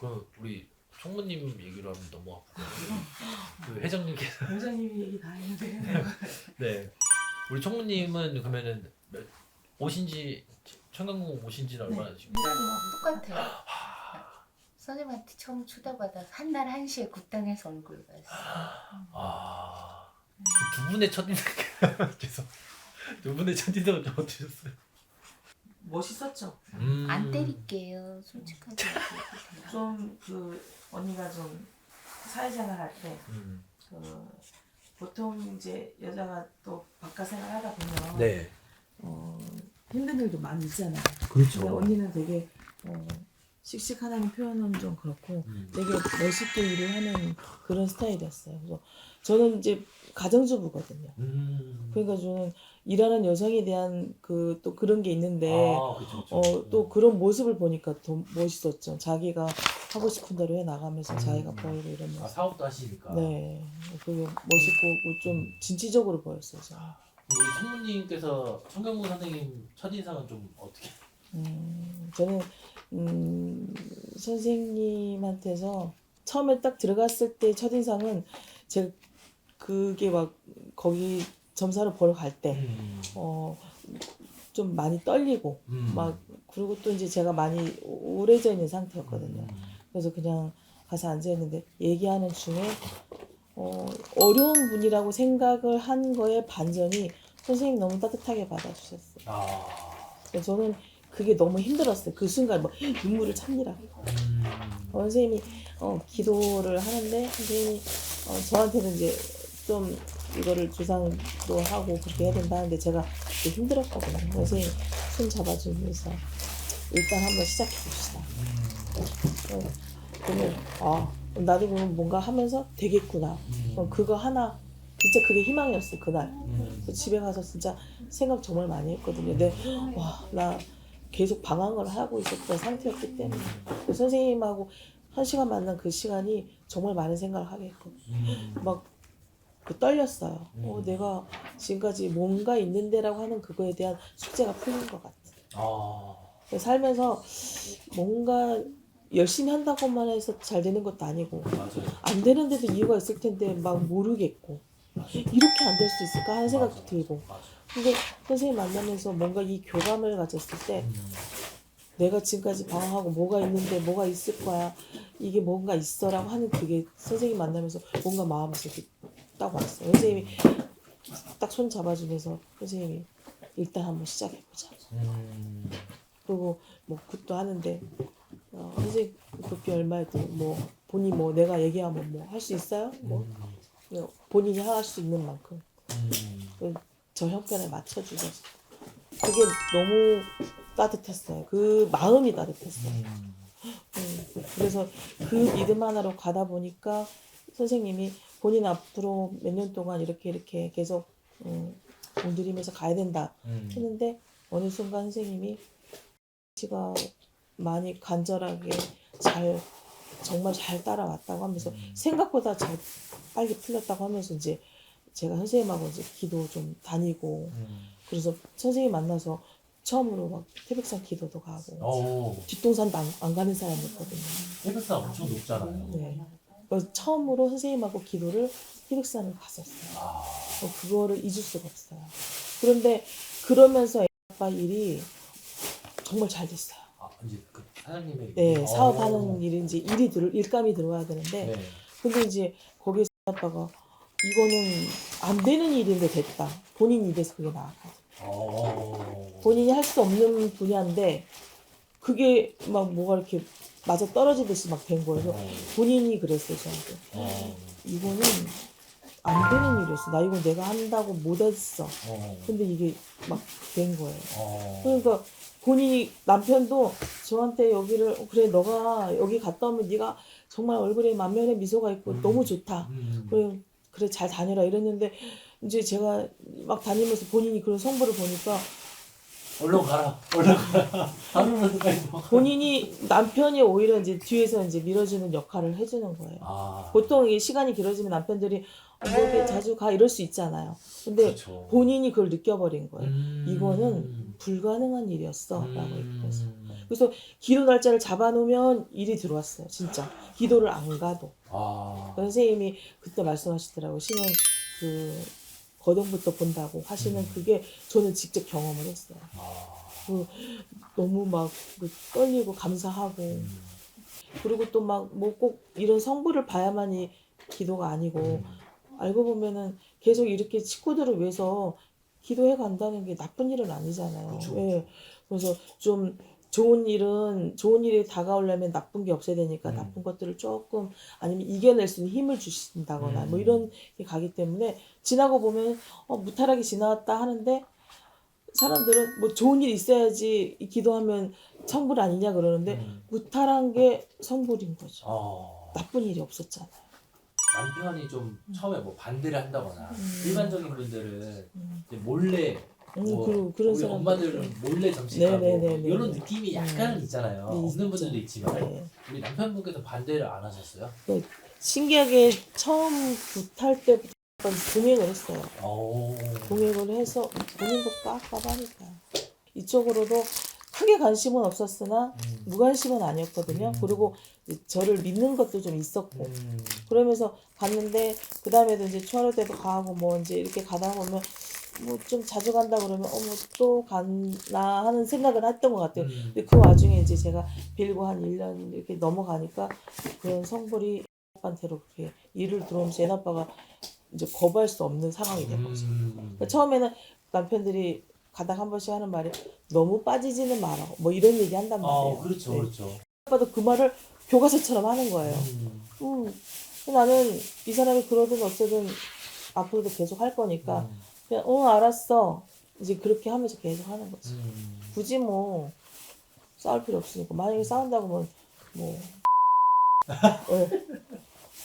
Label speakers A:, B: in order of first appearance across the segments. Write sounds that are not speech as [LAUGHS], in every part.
A: 그 우리 총무님 얘기로 하면 너무 아프고. 그 회장님께서.
B: 원장님이 얘기 다 했는데. [LAUGHS]
A: 네. 우리 총무님은 그러면은 몇- 오신지 청강공 오신지는 얼마나 되시고
C: 회장님하고 똑같아요. 선생님한테 처음 초대받아서 한 날 한시에 국당에서 얼굴 봤어요.
A: 아두 분의 첫 인상. [LAUGHS] 죄송. 두 분의 첫 인상은 좀 어떠셨어요?
B: 멋있었죠.
A: 음.
C: 안 때릴게요. 솔직하게.
B: 좀 그 언니가 좀 사회생활 할때
A: 음.
B: 그 보통 이제 여자가 또 바깥 생활하다 보면
A: 네
B: 어, 힘든 일도 많이 있잖아요.
A: 그렇죠.
B: 근데 언니는 되게 어, 씩씩하다는 표현은 좀 그렇고
A: 음.
B: 되게 멋있게 일을 하는 그런 스타일이었어요. 그래서 저는 이제 가정주부거든요.
A: 음.
B: 그러니까 저는 일하는 여성에 대한 그 또 그런 게 있는데
A: 아, 그쵸, 그쵸.
B: 어, 또 그런 모습을 보니까 더 멋있었죠. 자기가 하고 싶은 대로 해 나가면서
A: 음.
B: 자기가 벌고 이러면서.
A: 아, 사업도 하시니까
B: 네, 그게 멋있고 좀 진취적으로 보였어요. 저는.
A: 우리 총무님께서 청강공 선생님 첫 인상은 좀 어떻게
B: 음, 저는 음, 선생님한테서 처음에 딱 들어갔을 때 첫인상은 제가 그게 막 거기 점사를 보러 갈 때,
A: 음.
B: 어, 좀 많이 떨리고,
A: 음.
B: 막, 그리고 또 이제 제가 많이 오래져 있는 상태였거든요.
A: 음.
B: 그래서 그냥 가서 앉아있는데 얘기하는 중에, 어, 어려운 분이라고 생각을 한 거에 반전이 선생님이 너무 따뜻하게 받아주셨어요.
A: 아.
B: 그래서 저는 그게 너무 힘들었어요. 그 순간 뭐 눈물을 참느라.
A: 음.
B: 어, 선생님이 어, 기도를 하는데 선생님이 어, 저한테는 이제 좀 이거를 주상도 하고 그렇게 해야 된다 하는데 제가 힘들었거든요. 선생님 손 잡아주면서 일단 한번 시작해 봅시다. 어, 그러면 아 나도 그럼 뭔가 하면서 되겠구나. 그거 하나 진짜 그게 희망이었어요 그날.
A: 음.
B: 그래서 집에 가서 진짜 생각 정말 많이 했거든요. 근데 와나 계속 방황을 하고 있었던 상태였기 때문에 그 선생님하고 한 시간 만난 그 시간이 정말 많은 생각을 하게 했고
A: 음.
B: 막 그 떨렸어요. 어,
A: 음.
B: 내가 지금까지 뭔가 있는데라고 하는 그거에 대한 숙제가 풀린 것 같아.
A: 아.
B: 살면서 뭔가 열심히 한다고만 해서 잘 되는 것도 아니고
A: 맞아요.
B: 안 되는데도 이유가 있을 텐데 막 모르겠고 이렇게 안 될 수 있을까 하는 생각도
A: 맞아요.
B: 들고
A: 맞아요.
B: 근데 선생님 만나면서 뭔가 이 교감을 가졌을 때
A: 음.
B: 내가 지금까지 방황하고 뭐가 있는데 뭐가 있을 거야 이게 뭔가 있어라고 하는 그게 선생님 만나면서 뭔가 이렇게 딱 왔어요 선생님이 딱 손 잡아주면서 선생님이 일단 한번 시작해보자
A: 음.
B: 그리고 뭐 굿도 하는데 어, 선생님 굿비 얼마에도 뭐 본인 뭐 내가 얘기하면 뭐 할 수 있어요? 뭐
A: 음.
B: 본인이 할 수 있는 만큼
A: 음.
B: 저 형편에 맞춰주셔서 그게 너무 따뜻했어요. 그 마음이 따뜻했어요.
A: 음.
B: 음, 그래서 그 믿음 하나로 가다 보니까 선생님이 본인 앞으로 몇 년 동안 이렇게 이렇게 계속 음, 공들이면서 가야 된다
A: 음.
B: 했는데 어느 순간 선생님이 씨가 많이 간절하게 잘 정말 잘 따라왔다고 하면서
A: 음.
B: 생각보다 잘 빨리 풀렸다고 하면서 이제 제가 선생님하고 이제 기도 좀 다니고
A: 음.
B: 그래서 선생님 만나서 처음으로 막 태백산 기도도 가고
A: 오.
B: 뒷동산도 안, 안 가는 사람이었거든요.
A: 해변사 엄청 높잖아요.
B: 네. 그래서 처음으로 선생님하고 기도를 태백산을 갔었어요.
A: 아.
B: 어, 그거를 잊을 수가 없어요. 그런데 그러면서 아빠 일이 정말 잘 됐어요.
A: 아 이제 그 사장님의
B: 네,
A: 어.
B: 사업하는 일이 이제 일이 들 일감이 들어와야 되는데
A: 네.
B: 근데 이제 거기서 아빠가 이거는 안 되는 일인데 됐다. 본인 입에서 그게 나왔거든.
A: 어.
B: 본인이 할 수 없는 분야인데 그게 막 뭐가 이렇게 맞아 떨어지듯이 막 된 거예요. 그래서
A: 어.
B: 본인이 그랬어요 저한테.
A: 어.
B: 이거는 안 되는 일이었어. 나 이거 내가 한다고 못했어.
A: 어.
B: 근데 이게 막 된 거예요.
A: 어.
B: 그러니까 본인이 남편도 저한테 여기를 어, 그래 너가 여기 갔다 오면 네가 정말 얼굴에 만면에 미소가 있고
A: 음.
B: 너무 좋다.
A: 음.
B: 그래 그래 잘 다녀라 이랬는데 이제 제가 막 다니면서 본인이 그런 성부를 보니까
A: 얼른 가라. 얼른 가라. 마.
B: 본인이 남편이 오히려 이제 뒤에서 이제 밀어주는 역할을 해주는 거예요.
A: 아.
B: 보통 이 시간이 길어지면 남편들이 어, 뭐 이렇게 자주 가 이럴 수 있잖아요. 근데
A: 그렇죠.
B: 본인이 그걸 느껴버린 거예요.
A: 음.
B: 이거는 불가능한 일이었어. 라고
A: 음.
B: 얘기했어요. 그래서 기도 날짜를 잡아놓으면 일이 들어왔어요. 진짜 기도를 안 가도
A: 아.
B: 선생님이 그때 말씀하시더라고 신은 그 거동부터 본다고 하시는 그게 저는 직접 경험을 했어요.
A: 아.
B: 너무 막그 떨리고 감사하고
A: 음.
B: 그리고 또 막 뭐 꼭 이런 성부를 봐야만이 기도가 아니고
A: 음.
B: 알고 보면은 계속 이렇게 식구들을 위해서 기도해 간다는 게 나쁜 일은 아니잖아요.
A: 그쵸,
B: 예. 그래서 좀 좋은 일은 좋은 일이 다가오려면 나쁜 게 없어야 되니까
A: 음.
B: 나쁜 것들을 조금 아니면 이겨낼 수 있는 힘을 주신다거나 뭐
A: 음.
B: 이런 게 가기 때문에 지나고 보면 어, 무탈하게 지나왔다 하는데 사람들은 뭐 좋은 일 있어야지 이 기도하면 성불 아니냐 그러는데
A: 음.
B: 무탈한 게 성불인 거죠.
A: 어.
B: 나쁜 일이 없었잖아요.
A: 남편이 좀 처음에 뭐 반대를 한다거나
B: 음.
A: 일반적인 분들은
B: 음.
A: 몰래
B: 음,
A: 뭐
B: 그, 그런
A: 우리
B: 사람
A: 엄마들은 몰래 점심하고
B: 네네네네.
A: 이런 느낌이 약간은 있잖아요.
B: 네,
A: 없는. 분들도 있지만
B: 네.
A: 우리 남편분께서 반대를 안 하셨어요?
B: 신기하게 처음 굿할 때부터 동행을 했어요.
A: 오.
B: 동행을 해서 본인도 깝깝하니까 이쪽으로도 크게 관심은 없었으나
A: 음.
B: 무관심은 아니었거든요.
A: 음.
B: 그리고 저를 믿는 것도 좀 있었고
A: 음.
B: 그러면서 갔는데 그 다음에도 이제 추하루 때도 가고 뭐 이제 이렇게 가다 보면 뭐 좀 자주 간다 그러면 어머 또 갔나 하는 생각을 했던 것 같아요.
A: 음.
B: 근데 그 와중에 이제 제가 빌고 한 1년 이렇게 넘어가니까 그런 성불이 아빠한테로 그렇게 일을 들어오면서 얘 아빠가 이제 거부할 수 없는 상황이 된 거죠.
A: 음.
B: 그러니까 처음에는 남편들이 가다가 한 번씩 하는 말이 너무 빠지지는 마라 뭐 이런 얘기 한단 말이에요.
A: 어, 그렇죠,
B: 네.
A: 그렇죠.
B: 아빠도 그 말을 교과서처럼 하는 거예요.
A: 음.
B: 음, 나는 이 사람이 그러든 어쩌든 앞으로도 계속 할 거니까
A: 음.
B: 그냥 어 알았어. 이제 그렇게 하면서 계속 하는 거지.
A: 음.
B: 굳이 뭐 싸울 필요 없으니까. 만약에 싸운다고 하면 뭐. 예.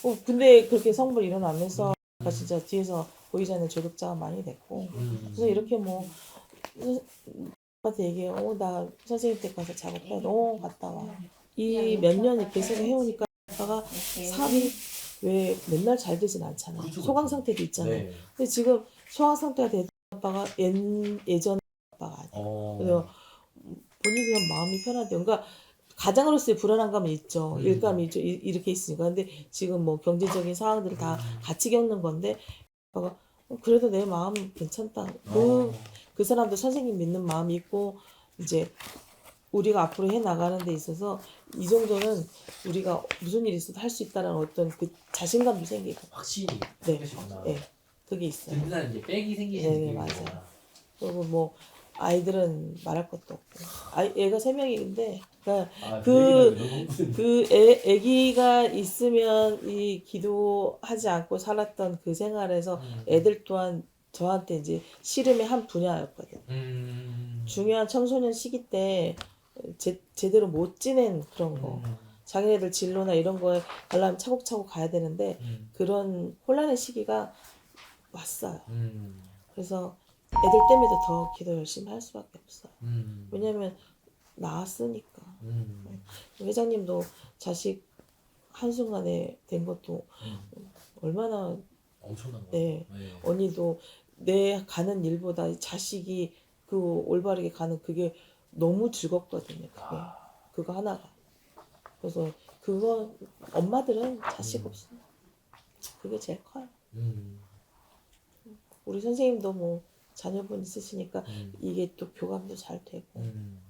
B: 어, 근데 그렇게 성불 일어나면서 가 진짜 뒤에서 보이지 않는 조력자가 많이 됐고.
A: 음.
B: 그래서 이렇게 뭐 아빠한테 얘기해 어나 선생님 댁 가서 작업해. 어 갔다 와 이 몇 년 이렇게 계속 해오니까 아빠가 삽이 왜 맨날 잘 되진 않잖아요
A: 그렇죠,
B: 소강
A: 그렇죠.
B: 상태도 있잖아요
A: 네.
B: 근데 지금 소강 상태가 된 아빠가 옛, 예전 아빠가 아니에요
A: 어.
B: 그래서 본인이 그냥 마음이 편하대요. 그러니까 가장으로서의 불안한 감은 있죠.
A: 음.
B: 일감이 있죠. 이- 이렇게 있으니까. 근데 지금 뭐 경제적인 상황들을 다
A: 음.
B: 같이 겪는 건데 아빠가 어, 그래도 내 마음 괜찮다. 그,
A: 어.
B: 그 사람도 선생님 믿는 마음이 있고 이제 우리가 앞으로 해 나가는 데 있어서 이 정도는 우리가 무슨 일이 있어도 할 수 있다는 어떤 그 자신감도 생기고
A: 확실히
B: 네.
A: 그러시구나.
B: 예. 그게 있어요.
A: 든든한 이제 백이 생기신
B: 네, 네,
A: 느낌이구나.
B: 그리고 뭐 아이들은 말할 것도 없고 아 애가 세 명인데 그러니까
A: 아,
B: 그-
A: 그
B: 그 애, 애기가 있으면 이 기도하지 않고 살았던 그 생활에서
A: 음.
B: 애들 또한 저한테 이제 씨름의 한 분야였거든 요.
A: 음.
B: 중요한 청소년 시기 때 제, 제대로 못 지낸 그런 거.
A: 음.
B: 자기네들 진로나 이런 거에 가려면 차곡차곡 가야 되는데
A: 음.
B: 그런 혼란의 시기가 왔어요.
A: 음.
B: 그래서 애들 때문에도 더 기도 열심히 할 수밖에 없어요.
A: 음.
B: 왜냐면 나았으니까.
A: 음.
B: 회장님도 자식 한순간에 된 것도
A: 음.
B: 얼마나
A: 엄청난 거.
B: 네.
A: 네.
B: 언니도 내 가는 일보다 자식이 그 올바르게 가는 그게 너무 즐겁거든요. 그게
A: 아.
B: 그거 하나가. 그래서 그거 엄마들은 자식
A: 음.
B: 없으면 그게 제일 커요.
A: 음.
B: 우리 선생님도 뭐 자녀분 있으시니까
A: 음.
B: 이게 또 교감도 잘 되고
A: 음.